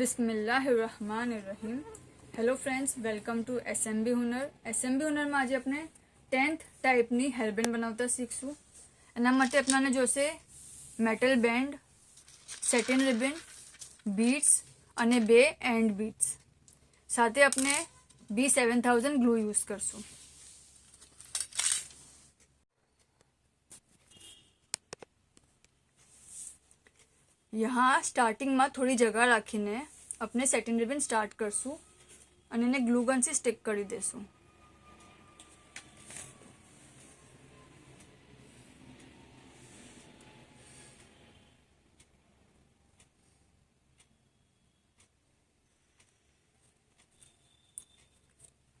બિસ્મિલ્લાહ રહમાન Rahim hello friends welcome to SMB Hunar SMB હુનરમાં આજે આપણે ટેન્થ ટાઈપની હેરબેન્ડ બનાવતા શીખશું એના માટે આપણને જોશે metal band satin ribbon beats અને બે એન્ડ બીટ્સ સાથે આપણે B seven thousand glue use કરશું यहाँ स्टार्टिंग में थोड़ी जगह राखी ने अपने सेटिंग रिबन स्टार्ट करसू और ग्लूगन से स्टीक कर देसु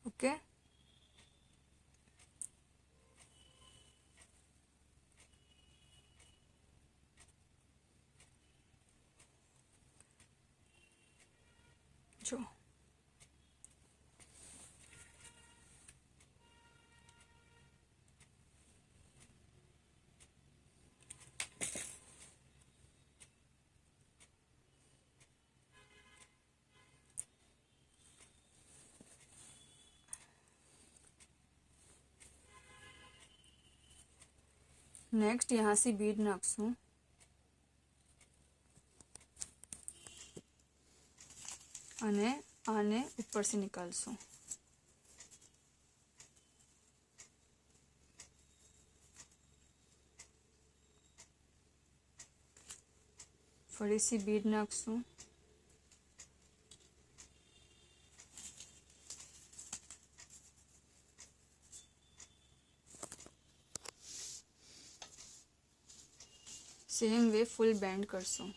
ओके okay. छो नेक्स्ट यहाँ से बीड नाक्सूँ અને આને ઉપરથી કાઢશું ફરેસી બીડ નાખશું સેમ વે ફૂલ બેન્ડ કરશું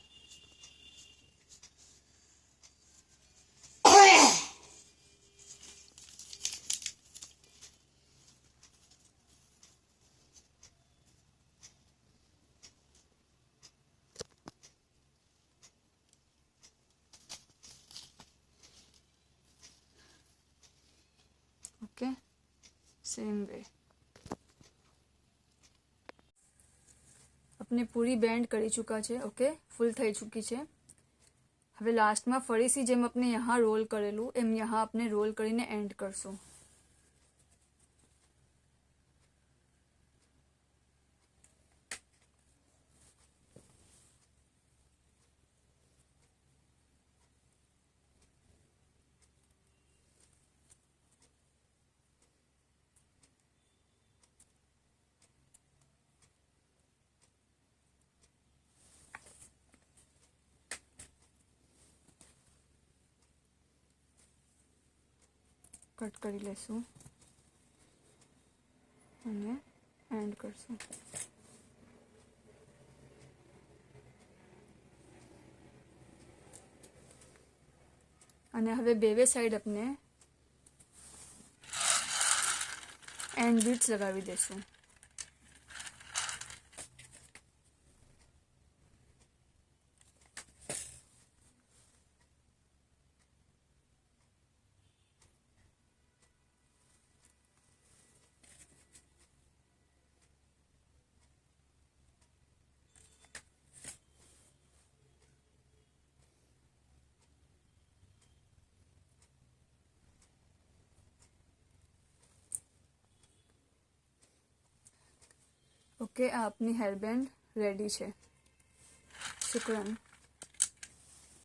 सेम वे આપણે પૂરી બેન્ડ કરી ચૂકા છે ઓકે ફૂલ થઈ ચૂકી છે હવે લાસ્ટમાં ફરીથી જેમ આપણે યહાં રોલ કરેલું એમ યહાં આપણે રોલ કરીને એન્ડ કરશું કટ કરી લેશું અને એન્ડ કરશું અને હવે બે બે સાઈડ આપણે એન્ડ બીટ્સ લગાવી દેશું ઓકે આપની હેરબેન્ડ રેડી છે શુક્રન